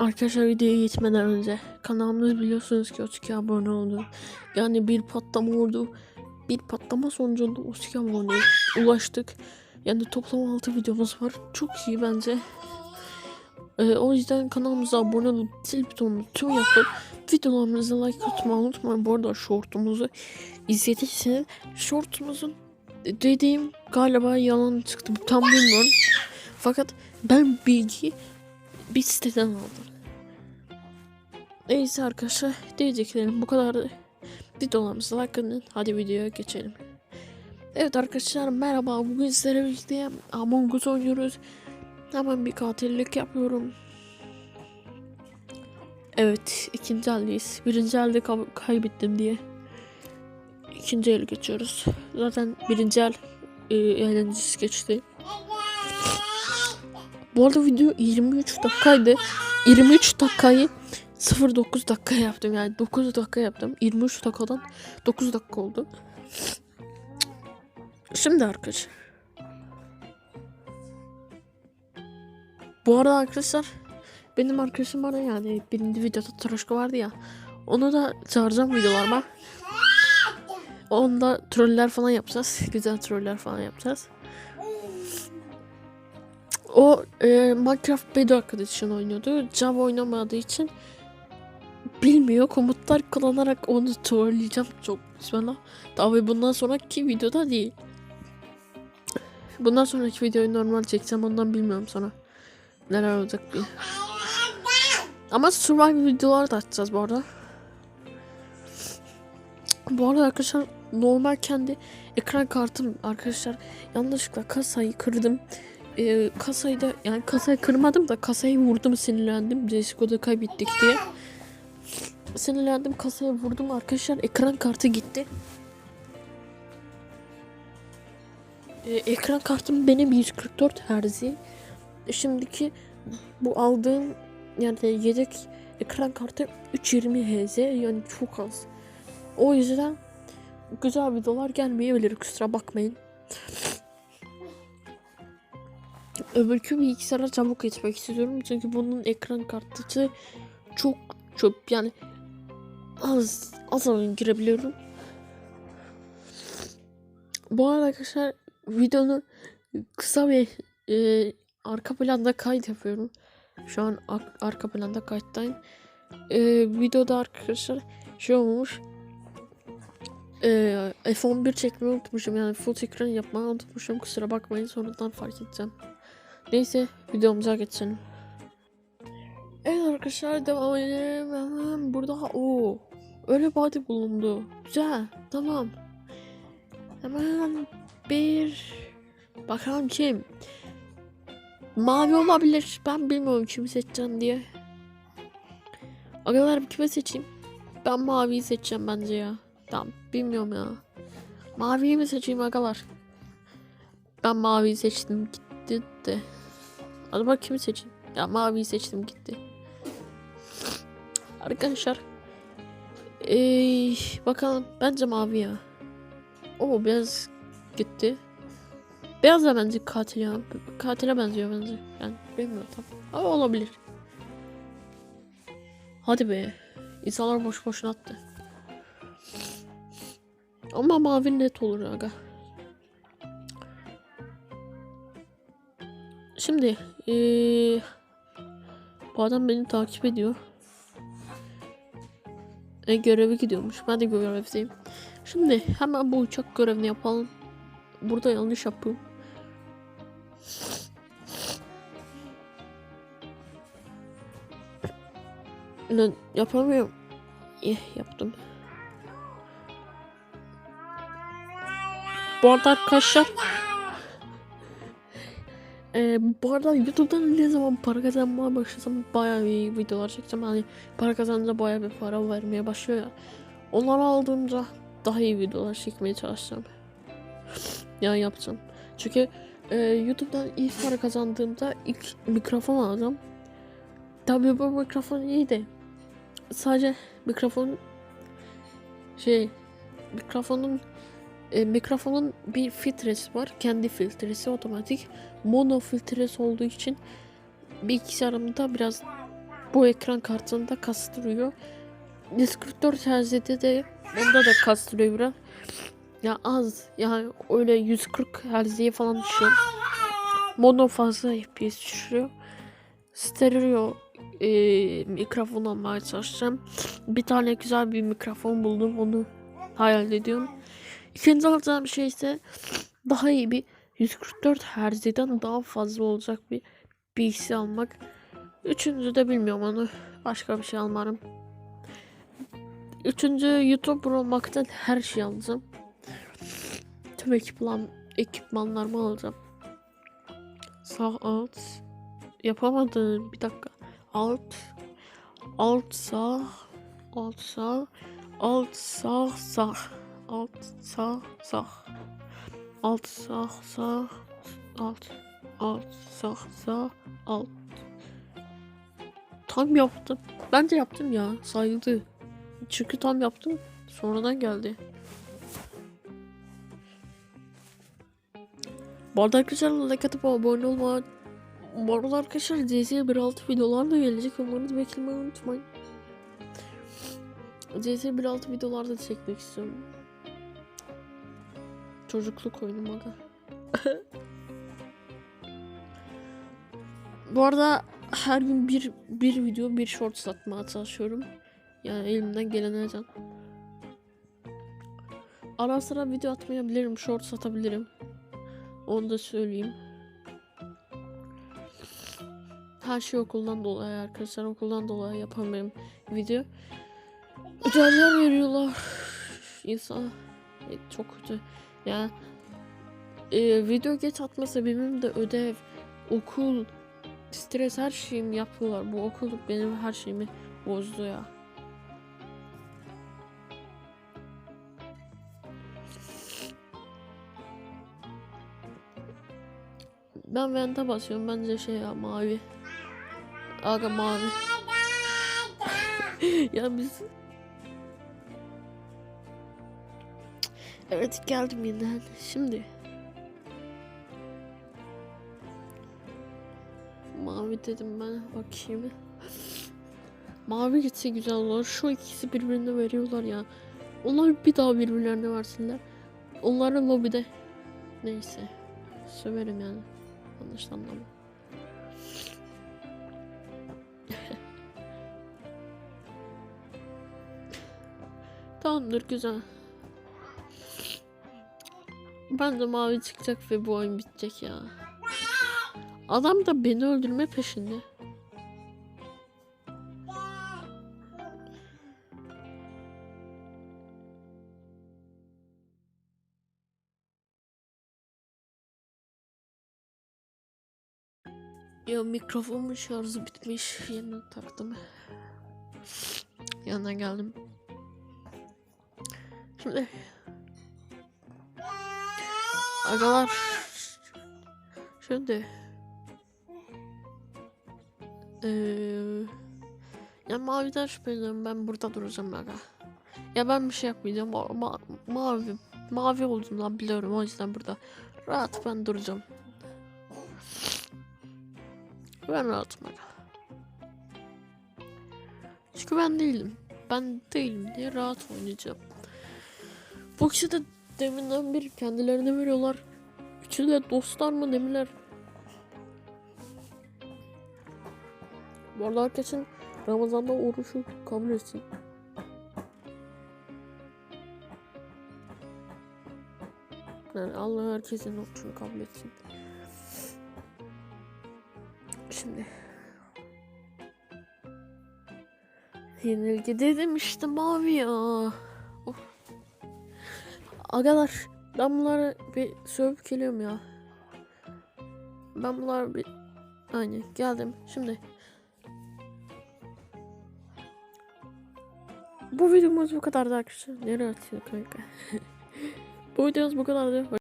Arkadaşlar videoya geçmeden önce kanalımız biliyorsunuz ki 32 abone oldu. Yani bir patlama oldu. Bir patlama sonucunda 32 aboneye ulaştık. Yani toplam 6 videomuz var. Çok iyi bence. Ee, o yüzden kanalımıza abone olup zil butonunu tüm yapıp videolarımıza like atmayı unutmayın. Bu arada shortumuzu izlediyseniz shortumuzun dediğim galiba yalan çıktı. Tam bilmiyorum. Fakat ben bilgiyi bir siteden aldım. Neyse arkadaşlar diyeceklerim bu kadardı. Videolarımıza like atın. Hadi videoya geçelim. Evet arkadaşlar merhaba. Bugün sizlere birlikte Among Us oynuyoruz. Hemen bir katillik yapıyorum. Evet ikinci eldeyiz. Birinci elde kaybettim diye. İkinci el geçiyoruz. Zaten birinci el e, eğlencesi geçti. Bu arada video 23 dakikaydı. 23 dakikayı 09 dakika yaptım yani 9 dakika yaptım. 23 dakikadan 9 dakika oldu. Şimdi arkadaşlar. Bu arada arkadaşlar benim arkadaşım var ya yani birinci videoda Troşka vardı ya. Onu da çağıracağım videolarıma. Onda troller falan yapacağız. Güzel troller falan yapacağız. O e, Minecraft Bedrock için oynuyordu. Java oynamadığı için bilmiyor. Komutlar kullanarak onu trolleyeceğim çok sonra. Tabii bundan sonraki videoda değil. Bundan sonraki videoyu normal çekeceğim ondan bilmiyorum sonra. Neler olacak bir. Ama survival videolar da açacağız bu arada. Bu arada arkadaşlar normal kendi ekran kartım arkadaşlar yanlışlıkla kasayı kırdım e, kasayı da yani kasayı kırmadım da kasayı vurdum sinirlendim. CSGO'da kaybettik diye. Sinirlendim kasaya vurdum arkadaşlar ekran kartı gitti. E, ekran kartım benim 144 Hz. Şimdiki bu aldığım yani yedek ekran kartı 320 Hz yani çok az. O yüzden güzel videolar gelmeyebilir kusura bakmayın. öbürkü bilgisayara çabuk geçmek istiyorum. Çünkü bunun ekran kartı çok çöp yani az az oyun girebiliyorum. Bu arada arkadaşlar videonun kısa bir e, arka planda kayıt yapıyorum. Şu an ar- arka planda kayıttayım. E, videoda arkadaşlar şey olmuş. E, F11 çekmeyi unutmuşum yani full ekran yapmayı unutmuşum kusura bakmayın sonradan fark edeceğim. Neyse videomuza geçelim. Evet arkadaşlar devam edelim. Burada o öyle body bulundu. Güzel tamam. Hemen bir bakalım kim? Mavi olabilir. Ben bilmiyorum kimi seçeceğim diye. Agalar kime seçeyim? Ben maviyi seçeceğim bence ya. Tamam bilmiyorum ya. Maviyi mi seçeyim agalar? Ben maviyi seçtim gitti de. Acaba kimi seçeyim? Ya maviyi seçtim gitti. Arkadaşlar. Ee, bakalım. Bence mavi ya. O beyaz gitti. Beyaz da bence katil ya. Katile benziyor bence. Ben bilmiyorum tam. Ama olabilir. Hadi be. İnsanlar boş boşuna attı. Ama mavi net olur aga. Şimdi ee, bu adam beni takip ediyor. E, görevi gidiyormuş. Ben de görevdeyim. Şimdi hemen bu uçak görevini yapalım. Burada yanlış yapıyorum. Ne yapamıyorum. Eh yaptım. Bu arada arkadaşlar ee, bu arada YouTube'dan ne zaman para kazanmaya başlasam bayağı iyi videolar çekeceğim. Hani para kazanınca bayağı bir para vermeye başlıyor ya. Onları aldığımda daha iyi videolar çekmeye çalışacağım. yani yapacağım. Çünkü e, YouTube'dan ilk para kazandığımda ilk mikrofon alacağım. Tabii bu mikrofon iyi de sadece mikrofon şey mikrofonun e, mikrofonun bir filtresi var. Kendi filtresi otomatik. Mono filtresi olduğu için bilgisayarımda biraz bu ekran kartında kastırıyor. 144 Hz'de de onda da kastırıyor biraz. Ya az yani öyle 140 Hz'ye falan düşüyor. Mono fazla FPS düşürüyor. Stereo e, mikrofon almaya çalışacağım. Bir tane güzel bir mikrofon buldum. Onu hayal ediyorum. İkinci alacağım şey ise daha iyi bir 144 Hz'den daha fazla olacak bir PC almak. Üçüncü de bilmiyorum onu. Başka bir şey almarım. Üçüncü YouTuber olmaktan her şey alacağım. Tüm ekipman, ekipmanlarımı alacağım. Sağ alt. Yapamadım. Bir dakika. Alt. Alt sağ. Alt sağ. Alt sağ sağ. Alt sağ sağ. Alt sağ sağ. Alt. Alt sağ sağ. Alt. Tam yaptım. Bence yaptım ya. Sayıldı. Çünkü tam yaptım. Sonradan geldi. Bu arada arkadaşlar like atıp abone olma. Bu arada arkadaşlar CS 1.6 videolar da gelecek. Onları beklemeyi unutmayın. CS 1.6 videolar da çekmek istiyorum. Çocukluk oyunum aga. Bu arada her gün bir bir video bir short satmaya çalışıyorum. Yani elimden gelen her can. Ara sıra video atmayabilirim, short satabilirim. Onu da söyleyeyim. Her şey okuldan dolayı arkadaşlar. Okuldan dolayı yapamıyorum video. Ödevler veriyorlar. İnsan e, çok kötü. Yani e, video geç atma sebebim de ödev, okul, stres her şeyimi yapıyorlar. Bu okul benim her şeyimi bozdu ya. Ben vente basıyorum. Bence şey ya mavi. Aga mavi. ya biz... Evet geldim yeniden. Şimdi. Mavi dedim ben. Bakayım. Mavi gitse güzel olur. Şu ikisi birbirine veriyorlar ya. Onlar bir daha birbirlerine versinler. Onların lobide. Neyse. Söverim yani. Yanlış anlama. Tamamdır güzel. Ben de mavi çıkacak ve bu oyun bitecek ya. Adam da beni öldürme peşinde. Ya mikrofonun şarjı bitmiş. Yeniden taktım. Yanına geldim. Şimdi Agalar. Şimdi ee, Ya maviden şüpheleniyorum ben burada duracağım aga. Ya ben bir şey yapmayacağım Ma- ma- Mavi Mavi olduğundan biliyorum o yüzden burada Rahat ben duracağım. Ben rahatım aga. Çünkü ben değilim. Ben değilim diye rahat oynayacağım. Bu kişi de deminden beri kendilerine veriyorlar. Üçü de dostlar mı demirler. Bu arada herkesin Ramazan'da oruçu kabul etsin. Yani Allah herkesin orucunu kabul etsin. Şimdi Yenilgi dedim işte mavi ya. Agalar ben bunları bir sövüp geliyorum ya. Ben bunları bir... Aynen geldim. Şimdi... Bu videomuz bu kadardı arkadaşlar. Nereye atıyor kanka? bu videomuz bu kadardı.